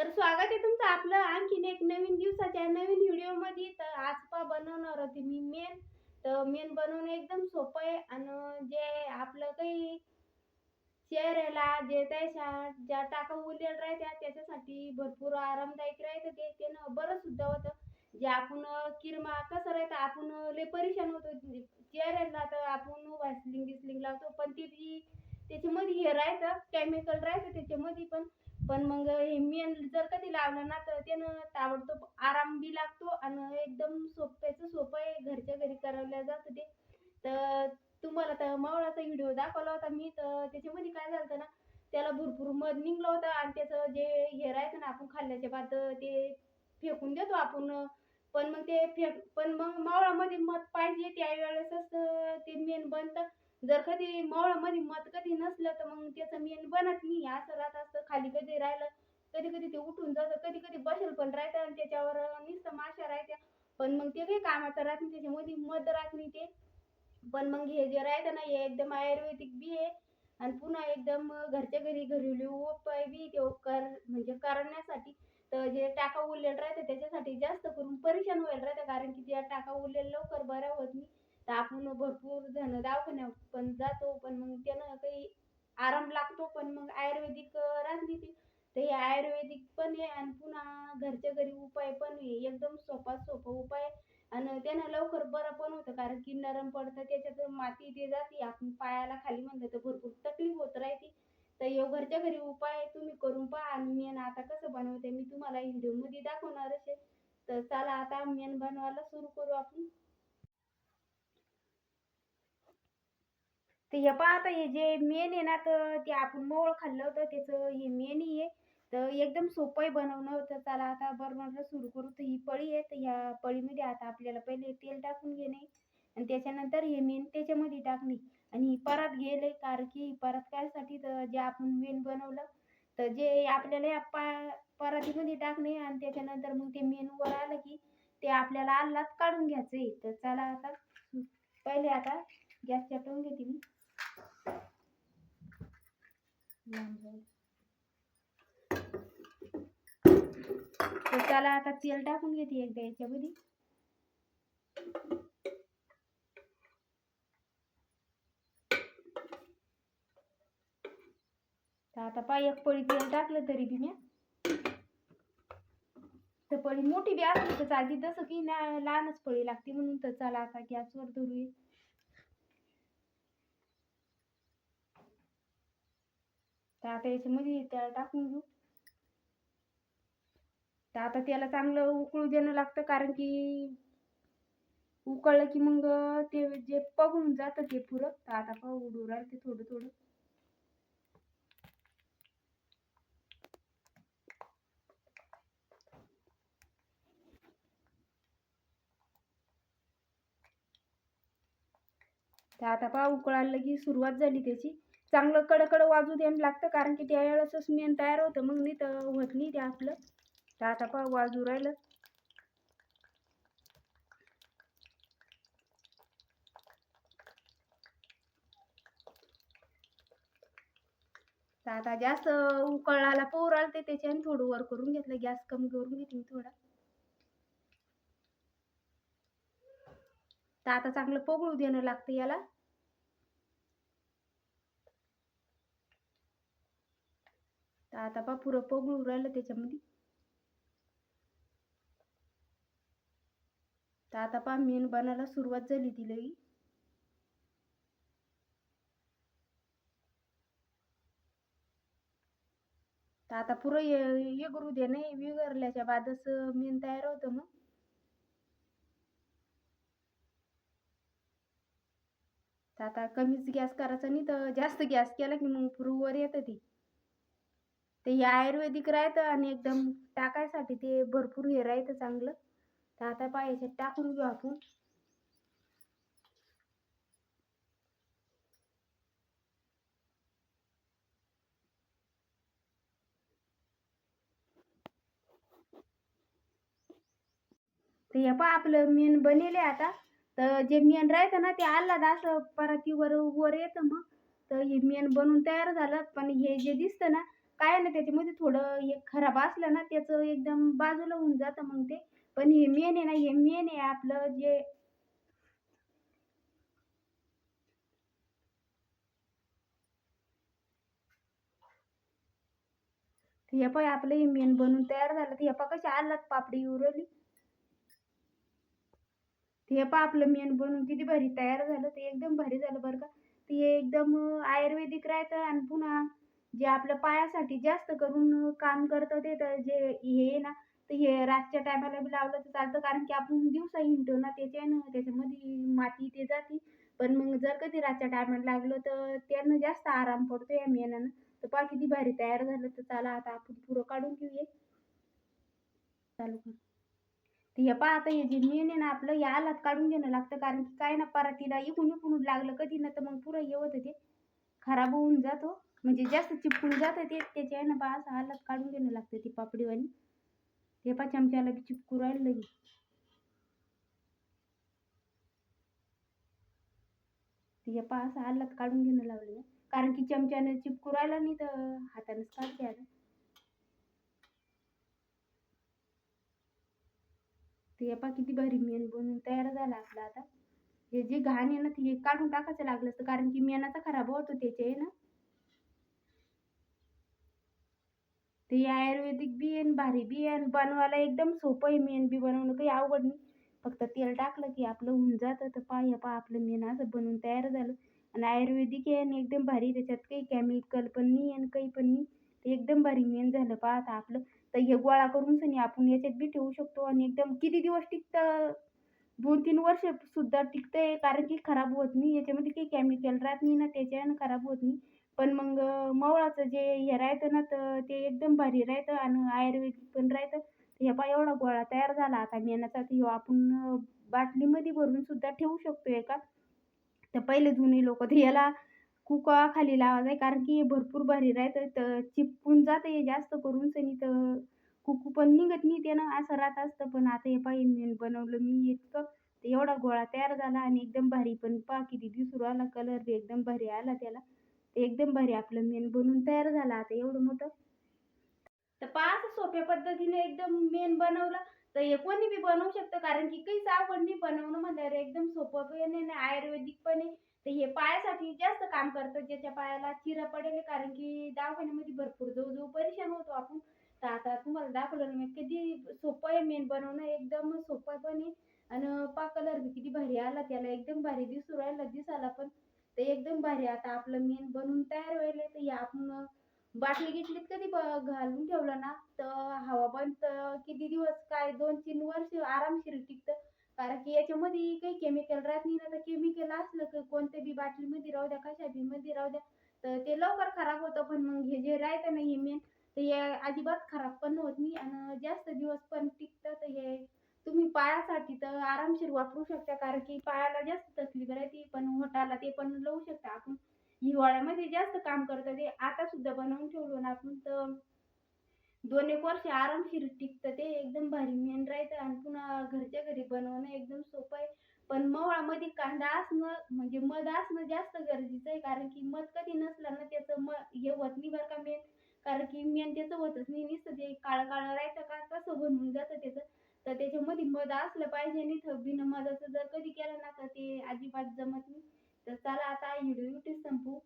तर स्वागत आहे तुमचं आपलं आणखीन एक नवीन दिवसाच्या नवीन व्हिडिओमध्ये तर आज पा बनवणार होते मी मेन. तर मेन बनवणं एकदम सोपं आहे आणि जे आपलं काही चेहऱ्याला जे त्याच्या ज्या टाका उरलेल्या राहत्या त्याच्यासाठी भरपूर आरामदायक राहतं ते. त्यानं बरं सुद्धा होतं. जे आपण किरमा कसं राहतं आपण लय परेशान होतो. चेहऱ्याला तर आपण व्हॅसलिंग गिसलिंग लावतो पण ते त्याच्यामध्ये हे राहतं केमिकल राहतं त्याच्यामध्ये पण. पण मग हे मेन जर कधी लावलं ना तर त्यानं ताबडतोब आराम बी लागतो आणि एकदम सोप्याचं सोपं आहे. घरच्या घरी करायला जातं ते. तर तुम्हाला तर मावळाचा व्हिडिओ दाखवला होता मी तर त्याच्यामध्ये काय झालं ना त्याला भरपूर मध निघलं होतं आणि त्याचं जे हे आहे ना आपण खाल्ल्याच्या बाद ते फेकून देतो आपण. पण मग ते फेक पण मग मावळामध्ये मध पाहिजे त्यावेळेसच ते मेन बनतं. जर कधी मौळामध्ये मध कधी नसलं तर मग त्याचं मेन बनत नाही. असं राहत असतं. खाली कधी राहिलं कधी कधी ते उठून जातं. कधी कधी बसेल पण राहतं आणि त्याच्यावर नुसतं माशा राहत्या. पण मग ते काही कामाचं राहत नाही. त्याच्यामध्ये मध राहत नाही ते. पण मग हे जे राहतं ना हे एकदम आयुर्वेदिक बी आहे. आणि पुन्हा एकदम घरच्या घरी घरेलू उपाय बी ते कर म्हणजे करण्यासाठी. तर जे टाका उरलेलं राहतं त्याच्यासाठी जास्त करून परेशान व्हायला राहतं. कारण की त्या टाका उरलेलं लवकर बऱ्या होत नाही. तर आपण भरपूर जण दवाखान्यात पण जातो पण मग त्यानं काही आराम लागतो पण मग आयुर्वेदिक राहत ते तर हे आयुर्वेदिक पण आहे आणि पुन्हा घरच्या घरी उपाय पण आहे. एकदम सोपा सोपा उपाय आणि त्यानं लवकर बरं पण होतं कारण की नरम पडतं त्याच्यात माती ते जाते. आपण पायाला खाली म्हणलं तर भरपूर तकलीफ होत राहते. तर ह्यो घरच्या घरी उपाय तुम्ही करून पहा. आणि मेन आता कसं बनवते मी तुम्हाला व्हिडिओमध्ये दाखवणार असेल तर चला आता मेन बनवायला सुरू करू आपण. तर हे पहा आता हे जे मेन आहे ना तर ते आपण मोळ खाल्लं होतं त्याचं हे मेन आहे. तर एकदम सोपं आहे बनवणं तर चला आता बनवायला सुरू करू. तर ही पळी आहे तर ह्या पळीमध्ये आता आपल्याला पहिले तेल टाकून घेणे आणि त्याच्यानंतर हे मेन त्याच्यामध्ये टाकणे. आणि ही परत गेले कारण की परत कायसाठी तर जे आपण मेन बनवलं तर जे आपल्याला या पा परातीमध्ये टाकणे आणि त्याच्यानंतर मग ते मेन वर आलं की ते आपल्याला आल्लात काढून घ्यायचं. आहे तर चला आता पहिले आता गॅस चटवून घेते मी. तर त्याला आता तेल टाकून घेते एकदा याच्यामध्ये. आता पाय एक पळी तेल टाकलं तरी बी मी तर पळी मोठी बी असली तर चालती तसं की ना लहानच पळी लागते म्हणून तर चला आता गॅसवर धरूया. तर आता याच्यामध्ये त्याला टाकून घेऊ. तर आता त्याला चांगलं उकळू देणं लागतं कारण की उकळलं की मग ते जे पगळून जातं ते पुरं. तर आता पगडू उडू ते थोडं थोडं. तर आता पहा उकळायला की सुरुवात झाली त्याची. चांगलं कडकड वाजू द्यायला लागतं कारण की त्यावेळेसच मेन तयार होतं. मग नाही तर होत नाही ते आपलं. तर आता पहा वाजू राहिलं. तर आता जास्त उकळायला पोर आलते त्याच्याने थोडं वर करून घेतलं. गॅस कमी करून घेतली मी थोडा. तर आता चांगलं पोगळू देणं लागतं याला. तर आता पा पुरं पगळू राहिलं त्याच्यामध्ये. तर आता पा मेन बनायला सुरुवात झाली ती लई. तर आता पुरं ये दे नाही विगरल्याच्या बादच मेन तयार होतं मग. तर आता कमीच गॅस करायचा नाही तर जास्त गॅस केला की मग पुरं वर येतं ते. ते हे आयुर्वेदिक राहतं आणि एकदम टाकायसाठी ते भरपूर हे राहतं चांगलं. तर आता पाहिजे टाकून घेऊ आपण. तर हे पहा आपलं मेन बनेल आहे आता. तर जे मेन राहतं ना ते आल्हाद असं परातीवर वर येतं मग. तर हे मेन बनून तयार झालं. पण हे जे दिसतं ना काय आहे ना त्याच्यामध्ये थोडं हे खराब असलं ना त्याचं एकदम बाजूला होऊन जातं मग ते. पण हे मेन आहे ना हे मेन आहे आपलं जे हे पाय आपलं हे मेन बनून तयार झालं. हे पा कशी आलात पापडी उरली. हे पा आपलं मेन बनून किती भारी तयार झालं. ते एकदम भारी झालं बरं का. ते एकदम आयुर्वेदिक राहतं आणि पुन्हा जे आपल्या पायासाठी जास्त करून काम करतं ते तर जे हे आहे ना तर हे रातच्या टायमाला बी लावलं तर चालतं. कारण की आपण दिवसा हिंडतो ना त्याच्यानं त्याच्यामध्ये माती ते जाते. पण मग जर कधी रातच्या टायमाला लागलं तर त्यानं जास्त आराम पडतो या मेनानं तर पहा किती भारी तयार झालं तर चला आता आपण पुरं काढून घेऊया. चालू कर. तर हे पहा आता हे जे मेन आहे ना आपलं या आलात काढून घेणं लागतं. कारण की काय ना परातीला इकून इकून लागलं कधी ना तर मग पुरं येवत ते. खराब होऊन जातो. म्हणजे जास्त चिपकून जातं ते त्याची आहे ना बा असं हालत काढून घेणं लागतं ती पापडीवाणी ते पा चमच्याला बी चिपकू राहिलं लगी तिच्या पा असं हालत काढून घेणं लावलं कारण की चमच्याने चिपकू राहिला नाही तर हातानेच काढते आता. ते पा किती भारी मेन बनून तयार झाला आपला आता. हे जे घाण आहे ना ते काढून टाकायचं लागलं असतं. कारण की मेनाचा खराब होतो त्याचे आहे ना. ते आयुर्वेदिक बी आहे भारी बी आहे बनवायला एकदम सोपं आहे मेन बी बनवणं काही अवघड नाही. फक्त तेल टाकलं की आपलं होऊन जातं तर पा हे पा आपलं मेन असं बनवून तयार झालं. आणि आयुर्वेदिक आहे आणि एकदम भारी त्याच्यात काही केमिकल पण नाही आणि काही पण नाही. ते एकदम भारी मेन झालं पहा आता आपलं. तर हे गोळा करून सनी आपण याच्यात बी ठेवू शकतो आणि एकदम किती दिवस टिकतं? दोन तीन वर्ष सुद्धा टिकतंय कारण की खराब होत नाही याच्यामध्ये काही केमिकल राहत नाही ना त्याच्यानं खराब होत नाही. पण मग मवळाचं जे हे राहतं ना तर ते एकदम भारी राहतं आणि आयुर्वेदिक पण राहतं. हे पहा एवढा गोळा तयार झाला आता मेणाचा तर आपण बाटलीमध्ये भरून सुद्धा ठेवू शकतो एका तर पहिले जुने लोक तर याला कुका खाली लावायचं कारण की हे भरपूर भारी राहतं. तर चिपकून जातं हे जास्त करून सनी तर कुकू पण निघत नाही ते ना असं राहत असतं. पण आता हे पाय मी बनवलं मी इतकं. तर एवढा गोळा तयार झाला आणि एकदम भारी. पण पहा किती दिसू आला कलर बी एकदम भारी आला त्याला. एकदम भारी आपलं मेन बनून तयार झालं आता एवढं मोठं. तर पाच सोप्या पद्धतीने एकदम मेन बनवलं. तर हे कोणी बी बनवू शकतं कारण की काहीच अवघड नाही बनवणं म्हणल्यावर एकदम सोपं पण आहे आणि आयुर्वेदिक पण आहे. तर हे पायासाठी जास्त काम करतं ज्याच्या पायाला चिरा पडेल कारण की दवाखान्यामध्ये भरपूर जवळजवळ परेशान होतो आपण. तर आता तुम्हाला दाखवलं ना मी किती सोपं आहे मेन बनवणं एकदम सोपं पण आहे. आणि पा कलर बी किती भारी आला त्याला एकदम भारी दिसू राहिला दिसायला पण ते एकदम भारी आता आपलं मेन बनवून तयार व्हायला तर या आपण बाटली घेतलीत कधी ब- घालून ठेवलं ना? तर हवा पण किती दिवस? काय दोन तीन वर्ष आरामशीर टिकतं. कारण की याच्यामध्ये काही केमिकल राहत नाही ना. तर केमिकल असलं की कोणत्या बी बाटलीमध्ये राहू द्या कशा बी मध्ये राहू द्या. तर ते लवकर खराब होतं. पण मग हे जे राहतं ना हे मेन तर हे अजिबात खराब पण होत नाही. आणि जास्त दिवस पण टिकतं. तर हे तुम्ही पायासाठी तर आरामशीर वापरू शकता कारण की पायाला जास्त तकलीफ राहते पण होटाला ते पण लावू शकता आपण. हिवाळ्यामध्ये जास्त काम करतं ते आता सुद्धा बनवून ठेवलो ना आपण तर दोन एक वर्ष आरामशीर टिकतं ते एकदम भारी मेन राहतं आणि पुन्हा घरच्या घरी बनवणं एकदम सोपं आहे. पण मवाळामध्ये कांदा असणं म्हणजे मध असणं जास्त गरजेचं आहे कारण की मध कधी नसलं ना त्याचं म हे होत नाही बरं का मेन. कारण की मेन त्याचं होतच नाही नुसतं ते काळं काळं राहतं का कसं बनवून जातं त्याचं. तर त्याच्यामध्ये मध असलं पाहिजे नाही तर बिन मधाचं जर कधी केलं ना तर ते अजिबात जमत नाही. तर चला आता व्हिडिओ इथेच संपू